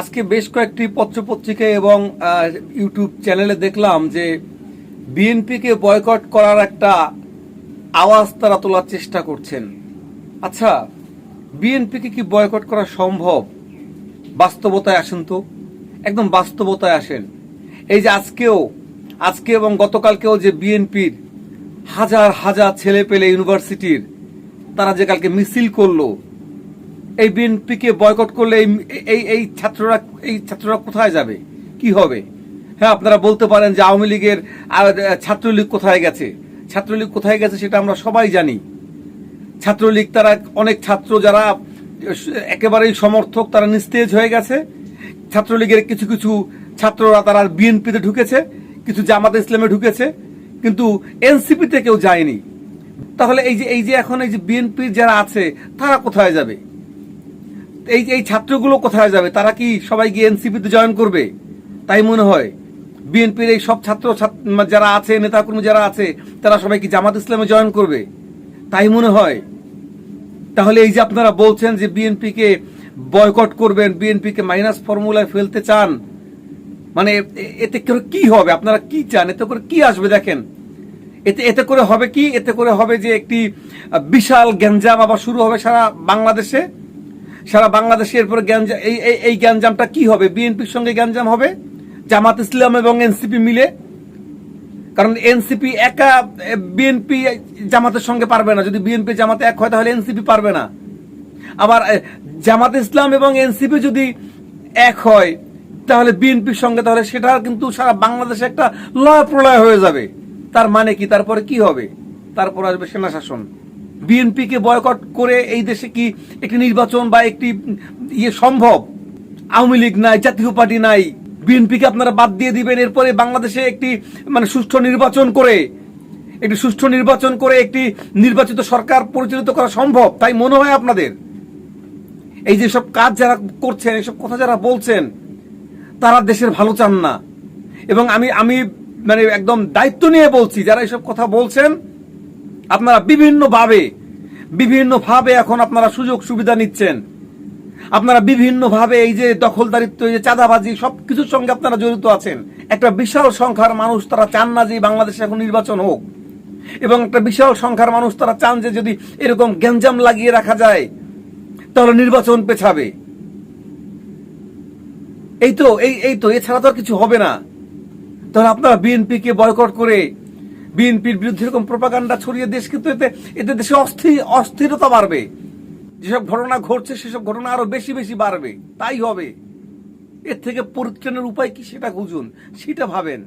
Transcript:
আজকে বেশ কয়েকটি পত্রপত্রিকা এবং ইউটিউব চ্যানেলে দেখলাম যে বিএনপিকে বয়কট করার একটা আওয়াজ তারা তোলার চেষ্টা করছেন। আচ্ছা বিএনপিকে কি বয়কট করা সম্ভব? বাস্তবতায় আসেন তো। একদম বাস্তবতায় আসেন। এই যে আজকেও, আজকে এবং গতকালকেও যে বিএনপির হাজার হাজার ছেলে পেলে ইউনিভার্সিটির, তারা যে কালকে মিছিল করল এই বিএনপিকে বয়কট করলে এই এই ছাত্ররা এই ছাত্ররা কোথায় যাবে? কি হবে? হ্যাঁ আপনারা বলতে পারেন যে আওয়ামী লীগের ছাত্রলীগ কোথায় গেছে? ছাত্রলীগ কোথায় গেছে সেটা আমরা সবাই জানি। ছাত্রলীগ তারা অনেক ছাত্র যারা, একেবারেই সমর্থক, তারা নিস্তেজ হয়ে গেছে। ছাত্রলীগের কিছু কিছু ছাত্ররা তারা বিএনপিতে ঢুকেছে, কিছু জামাত ইসলামে ঢুকেছে, কিন্তু এনসিপিতে কেউ যায়নি। তাহলে এই যে এই যে এখন এই যে বিএনপির যারা আছে, তারা কোথায় যাবে? এই এই ছাত্রগুলো কোথায় যাবে? তারা কি সবাই গিয়ে এনসিপিতে জয়েন করবে? তাই মনে হয়। বিএনপির এই সব ছাত্র যারা আছে, নেতাকর্মী যারা আছে, তারা সবাই কি জামাত ইসলামে জয়েন করবে? তাই মনে হয়। তাহলে এই যে আপনারা বলছেন যে বিএনপিকে বয়কট করবেন, বিএনপিকে মাইনাস ফর্মুলায় ফেলতে চান মানে এতে করে কি হবে? আপনারা কি চান? এতে করে কি আসবে দেখেন? এতে এতে করে হবে কি? এতে করে হবে যে একটি বিশাল গ্যাঞ্জাম আবার শুরু হবে সারা বাংলাদেশে। সারা বাংলাদেশে এরপরে গ্যাঞ্জাম এই এই- কি হবে? বিএনপির সঙ্গে গ্যাঞ্জাম হবে? জামাত ইসলাম এবং এনসিপি মিলে? কারণ এনসিপি একা বিএনপি জামাতের সঙ্গে পারবে না। যদি বিএনপি জামাতে এক হয়, তাহলে এনসিপি পারবে না। আবার জামাত ইসলাম এবং এনসিপি যদি এক হয়, তাহলে বিএনপির সঙ্গে, তাহলে সেটা কিন্তু সারা বাংলাদেশে একটা লয় প্রলয় হয়ে যাবে। তার মানে কি? তারপরে কি হবে? তারপর আসবে সেনা শাসন বিএনপিকে বয়কট করে এই দেশে কি একটি নির্বাচন বা একটি ইয়ে সম্ভব? আওয়ামী লীগ নাই, জাতীয় পার্টি নাই, বিএনপিকে আপনারা বাদ দিয়ে দিবেন, এরপরে বাংলাদেশে একটি মানে সুষ্ঠু নির্বাচন করে, একটি সুষ্ঠু নির্বাচন করে একটি নির্বাচিত সরকার পরিচালিত করা সম্ভব, তাই মনে হয় আপনাদের? এই যে সব কাজ যারা করছেন এসব কথা যারা বলছেন, তারা দেশের ভালো চান না। এবং আমি আমি মানে একদম দায়িত্ব নিয়ে বলছি, যারা এসব কথা বলছেন আপনারা বিভিন্নভাবে বিভিন্নভাবে এখন আপনারা সুযোগ সুবিধা নিচ্ছেন। আপনারা বিভিন্নভাবে এই যে দখলদারিত্ব, এই যে চাঁদাবাজি সব কিছুর সঙ্গে আপনারা জড়িত আছেন। একটা বিশাল সংখ্যার মানুষ তারা চান না যে বাংলাদেশে এখন নির্বাচন হোক। এবং একটা বিশাল সংখ্যার মানুষ তারা চান যে যদি এরকম গ্যাঞ্জাম লাগিয়ে রাখা যায়, তাহলে নির্বাচন পেছাবে। এই তো, এই এই তো, এছাড়া তো আর কিছু হবে না। তাহলে আপনারা বিএনপিকে বয়কট করে বিএনপির বিরুদ্ধে এরকম প্রপাগান্ডা ছড়িয়ে দেশ কিন্তু এতে এতে দেশে অস্থির অস্থিরতা বাড়বে। যেসব ঘটনা ঘটছে, সেসব ঘটনা আরও বেশি বেশি বাড়বে। তাই হবে। এর থেকে পরিত্রাণের উপায় কি সেটা খুঁজুন, সেটা ভাবেন।